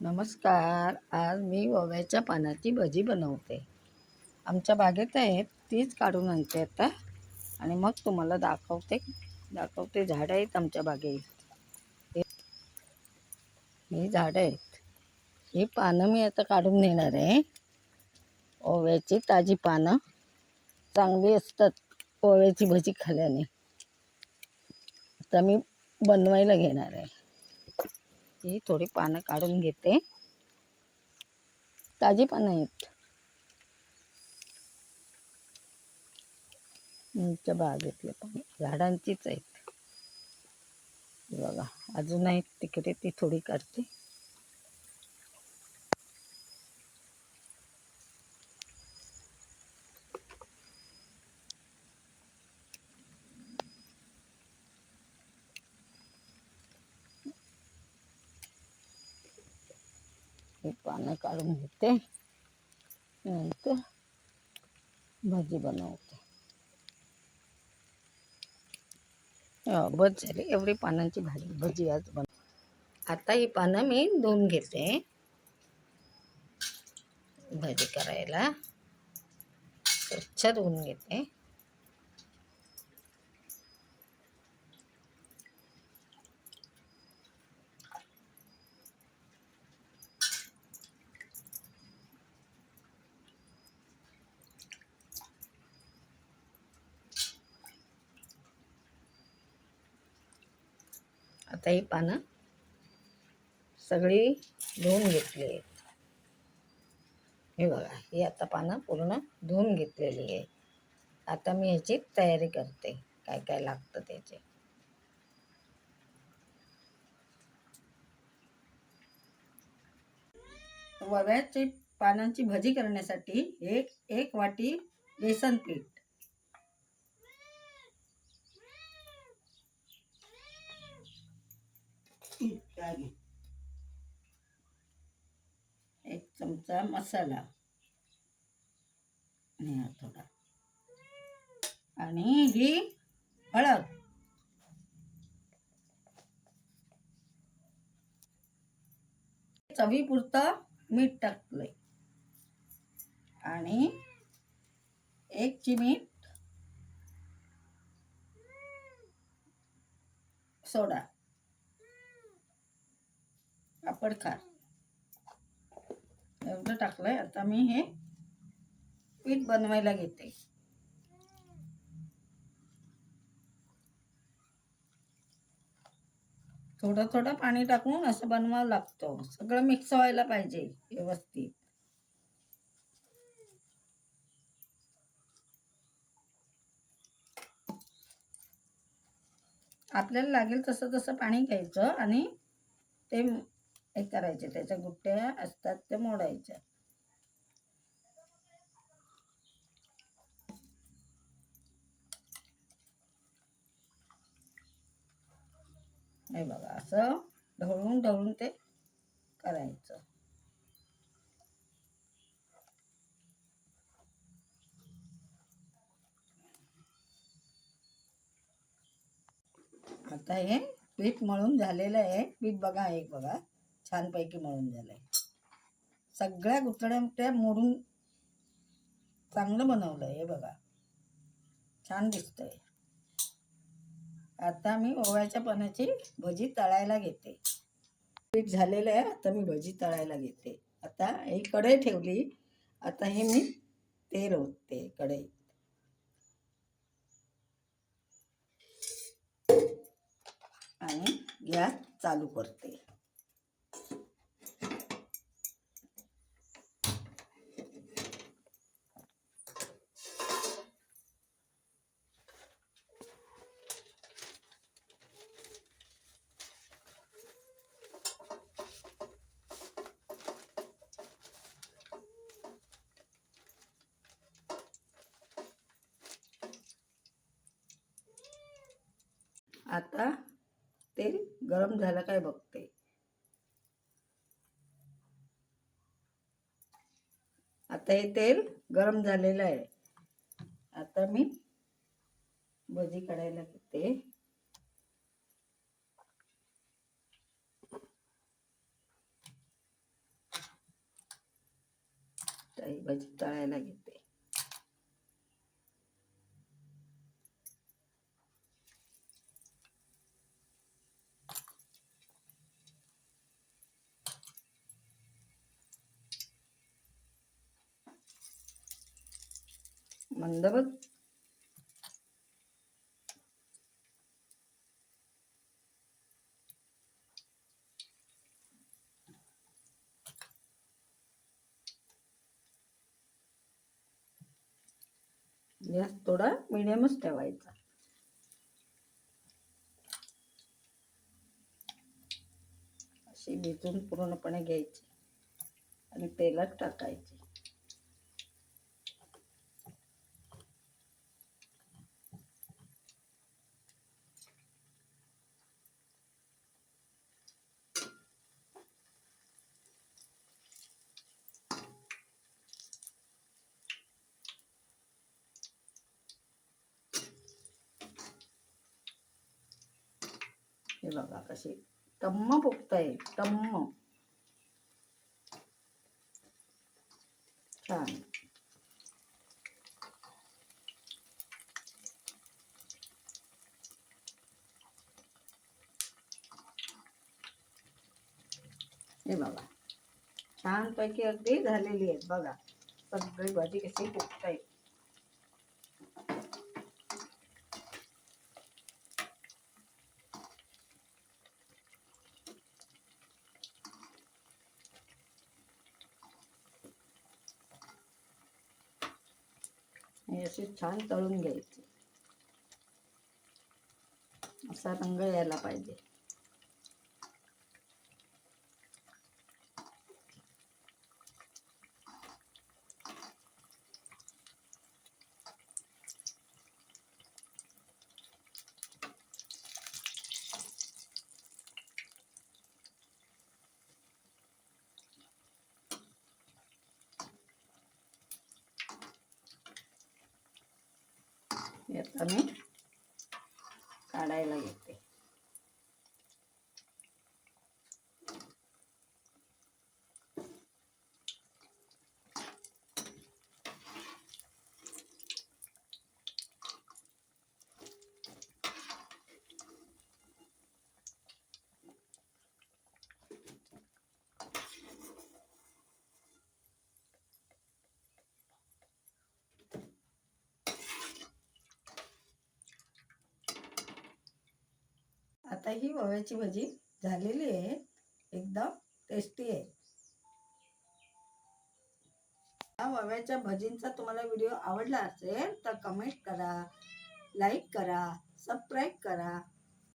नमस्कार. आज मी ओव्याच्या पानाची भजी बनवते. आमच्या बागेत आहेत तीच काढून आणते आता. आणि मग तुम्हाला दाखवते दाखवते झाडं आहेत आमच्या बागेत. ही झाडं आहेत. ही पानं मी आता काढून नेणार आहे. ओव्याची ताजी पानं चांगली असतात ओव्याची भजी खाल्याने. आता मी बनवायला घेणार आहे. ही थोडी पानं काढून घेते. ताजी पानं आहेत. आमच्या बागेतले पण. झाडांचीच आहेत. बघा अजून आहेत तिकडे ती थोडी काढते. हे पानं काढून घेते. नंतर भाजी बनवते. हो, बस झाली. एवढी पानांची भाजी. भजी आज बन आता ही पानं मी धुवून घेते. भाजी करायला. स्वच्छ धुवून घेते. आता ही पानं सगळी धुवून घेतली आहेत. हे बघा ही आता पानं पूर्ण धुवून घेतलेली आहे. आता मी ह्याची तयारी करते काय काय लागतं त्याचे. वव्याची पानांची भजी करण्यासाठी एक एक वाटी बेसन पीठ एक चमचा मसाला. आणि थोडा. आणि ही हळद. चवीपुरतं मीठ टाकलंय. आणि एक चिमीट सोडा. पापड खार. एवढं टाकलंय. आता मी हे पीठ बनवायला घेते. थोडं थोडं पाणी टाकून असं बनवावं लागतं. सगळं मिक्स व्हायला पाहिजे व्यवस्थित. आपल्याला लागेल तसं तसं पाणी घ्यायचं आणि ते हे करायचे त्याच्या गुट्ट्या असतात त्या मोडायच्या. हे बघा असं ढवळून ढवळून ते करायचं. आता हे पीठ मळून झालेलं आहे. पीठ बघा एक बघा. छानपैकी मळून झालं आहे सगळ्या गुतड्या मोडून चांगलं बनवलं आहे हे बघा. छान दिसतंय. आता मी ओव्याच्या पानाची भजी तळायला घेते. पीठ झालेलं आहे आता मी भजी तळायला घेते. आता ही कढई ठेवली. आता हे मी तेल ओतते कढईत आणि गॅस चालू करते. आता तेल गरम झालं काय बघते. आता हे तेल गरम झालेलं आहे. आता मी भजी काढायला घेते. भजी तळायला घेते. मंद बघ गॅस थोडा मिडियमच ठेवायचा. अशी भिजून पूर्णपणे घ्यायची आणि तेलात टाकायची. हे बघा कशी टम्म फुगताय टम्म. छान. हे बघा. छानपैकी अगदी झालेली आहेत बघा. सगळी भाजी कशी फुगताय आणि असे छान तळून घ्यायचे. असा रंग यायला पाहिजे. हे मी काढायला घेते. आता ही ओव्याची भजी झालेली आहे. एकदम टेस्टी आहे. या ओव्याच्या भजींचा तुम्हाला व्हिडिओ आवडला असेल तर कमेंट करा लाईक करा सबस्क्राईब करा.